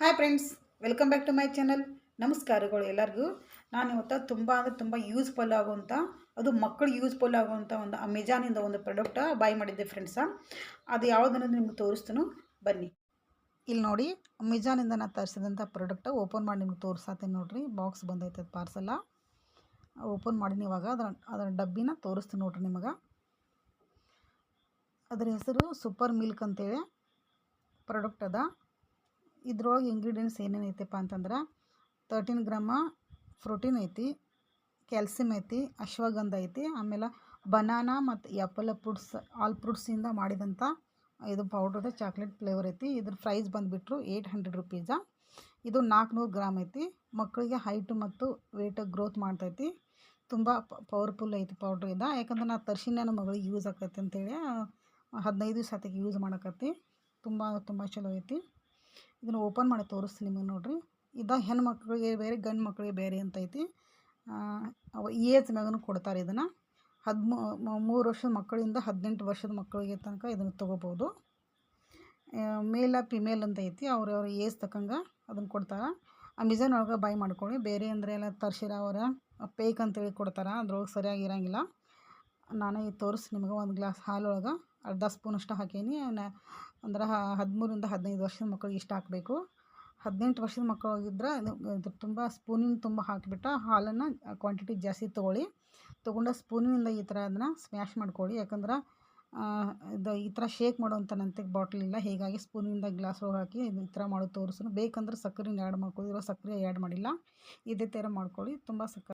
Hi friends welcome back to my channel ನಮಸ್ಕಾರಗಳು ಎಲ್ಲರಿಗೂ. ನಾನು ಇವತ್ತು ತುಂಬ ಅಂದರೆ ತುಂಬ ಯೂಸ್ಫುಲ್ ಆಗುವಂಥ ಅದು ಮಕ್ಕಳು ಯೂಸ್ಫುಲ್ ಆಗುವಂಥ ಒಂದು ಅಮೆಜಾನಿಂದ ಒಂದು ಪ್ರಾಡಕ್ಟ ಬೈ ಮಾಡಿದ್ದೆ ಫ್ರೆಂಡ್ಸ ಅದು ಯಾವುದನ್ನೋದು ನಿಮ್ಗೆ ತೋರಿಸ್ತೀನೋ. ಬನ್ನಿ. ಇಲ್ಲಿ ನೋಡಿ ಅಮೆಜಾನಿಂದ ನಾನು ತರಿಸಿದಂಥ ಪ್ರಾಡಕ್ಟ ಓಪನ್ ಮಾಡಿ ನಿಮ್ಗೆ ತೋರಿಸತ್ತೀನಿ ನೋಡಿರಿ. ಬಾಕ್ಸ್ ಬಂದೈತೆ ಪಾರ್ಸಲ ಓಪನ್ ಮಾಡೀನಿ ಇವಾಗ. ಅದರ ಅದರ ಡಬ್ಬಿನ ತೋರಿಸ್ತೀನಿ ನೋಡ್ರಿ ನಿಮಗೆ. ಅದರ ಹೆಸರು ಸೂಪರ್ ಮಿಲ್ಕ್ ಅಂತೇಳಿ ಪ್ರಾಡಕ್ಟ್ ಅದ. ಇದ್ರೊಳಗೆ ಇಂಗ್ರೀಡಿಯೆಂಟ್ಸ್ ಏನೇನು ಐತಪ್ಪ ಅಂತಂದ್ರೆ ತರ್ಟೀನ್ ಗ್ರಾಮ ಪ್ರೋಟೀನ್ ಐತಿ ಕ್ಯಾಲ್ಸಿಯಮ್ ಐತಿ, ಅಶ್ವಗಂಧ ಐತಿ, ಆಮೇಲೆ ಬನಾನಾ ಮತ್ತು ಆ್ಯಪಲ್ ಫ್ರೂಟ್ಸ್ ಆಲ್ ಫ್ರೂಟ್ಸಿಂದ ಮಾಡಿದಂಥ ಇದು ಪೌಡ್ರದ ಚಾಕ್ಲೇಟ್ ಫ್ಲೇವರ್ ಐತಿ. ಇದ್ರ ಪ್ರೈಸ್ ಬಂದುಬಿಟ್ರು ಏಯ್ಟ್ ಹಂಡ್ರೆಡ್ ರುಪೀಸ ಇದು ನಾಲ್ಕುನೂರು ಗ್ರಾಮ್ ಐತಿ. ಮಕ್ಕಳಿಗೆ ಹೈಟ್ ಮತ್ತು ವೇಟ್ ಗ್ರೋತ್ ಮಾಡ್ತೈತಿ. ತುಂಬ ಪವರ್ಫುಲ್ ಐತಿ ಪೌಡ್ರ್ ಇದು. ಯಾಕಂದ್ರೆ ನಾ ತರ್ಸಿನ ನಮ್ಮ ಮಗಳಿಗೆ ಯೂಸ್ ಆಕೈತಿ ಅಂತೇಳಿ, ಹದಿನೈದು ದಿವಸ ಆತಕ್ಕೆ ಯೂಸ್ ಮಾಡಕತ್ತಿ. ತುಂಬ ತುಂಬ ಚಲೋ ಐತಿ. ಇದನ್ನು ಓಪನ್ ಮಾಡಿ ತೋರಿಸ್ತೀನಿ ನಿಮಗೆ ನೋಡಿರಿ. ಇದು ಹೆಣ್ಮಕ್ಳಿಗೆ ಬೇರೆ ಗಂಡು ಮಕ್ಕಳಿಗೆ ಬೇರೆ ಅಂತ ಐತಿ. ಅವ ಏಜ್ ಮ್ಯಾಗನು ಕೊಡ್ತಾರೆ ಇದನ್ನು. ಹದಿಮೂ ಮೂರು ವರ್ಷದ ಮಕ್ಕಳಿಂದ ಹದಿನೆಂಟು ವರ್ಷದ ಮಕ್ಕಳಿಗೆ ತನಕ ಇದನ್ನು ತೊಗೋಬೋದು. ಮೇಲ ಫಿಮೇಲ್ ಅಂತ ಐತಿ. ಅವ್ರವ್ರ ಏಜ್ ತಕ್ಕಂಗೆ ಅದನ್ನು ಕೊಡ್ತಾರೆ. ಅಮೆಝಾನ್ ಒಳಗೆ ಬೈ ಮಾಡ್ಕೊಳ್ಳಿ. ಬೇರೆ ಅಂದರೆ ಎಲ್ಲ ತರ್ಸಿರ ಅವರ ಪೇಕ್ ಅಂತೇಳಿ ಕೊಡ್ತಾರೆ. ಅದ್ರೊಳಗೆ ಸರಿಯಾಗಿ ಇರೋಂಗಿಲ್ಲ. ನಾನು ಈಗ ತೋರಿಸಿ ನಿಮಗೆ ಒಂದು ಗ್ಲಾಸ್ ಹಾಲೊಳಗೆ. ಅರ್ಧ ಸ್ಪೂನಷ್ಟು ಹಾಕೀನಿ. ಅಂದ್ರೆ ಹದಿಮೂರಿಂದ ಹದಿನೈದು ವರ್ಷದ ಮಕ್ಕಳಿಗೆ ಇಷ್ಟು ಹಾಕಬೇಕು ಹದಿನೆಂಟು ವರ್ಷದ ಮಕ್ಕಳಿಗಿದ್ರೆ ಇದು ತುಂಬ ಸ್ಪೂನಿನ ತುಂಬ ಹಾಕಿಬಿಟ್ಟು ಹಾಲನ್ನು ಕ್ವಾಂಟಿಟಿ ಜಾಸ್ತಿ ತೊಗೊಳ್ಳಿ. ತೊಗೊಂಡು ಸ್ಪೂನಿನಿಂದ ಈ ಥರ ಅದನ್ನು ಸ್ಮ್ಯಾಶ್ ಮಾಡ್ಕೊಳ್ಳಿ. ಯಾಕಂದ್ರೆ ಇದು ಈ ಥರ ಶೇಕ್ ಮಾಡುವಂಥ ಬಾಟ್ಲ್ ಇಲ್ಲ. ಹೀಗಾಗಿ ಸ್ಪೂನಿಂದ ಗ್ಲಾಸ್ ಒಳಗೆ ಹಾಕಿ ಈ ಥರ ಮಾಡೋದು ತೋರಿಸು ಬೇಕಂದ್ರೆ ಸಕ್ಕರೆನ ಆ್ಯಡ್ ಮಾಡ್ಕೊಳ್ಳಿ ಇರೋ ಸಕ್ಕರೆ ಆ್ಯಡ್ ಮಾಡಿಲ್ಲ. ಇದೇ ಥರ ಮಾಡ್ಕೊಳ್ಳಿ. ತುಂಬ ಸಕ್ಕರೆ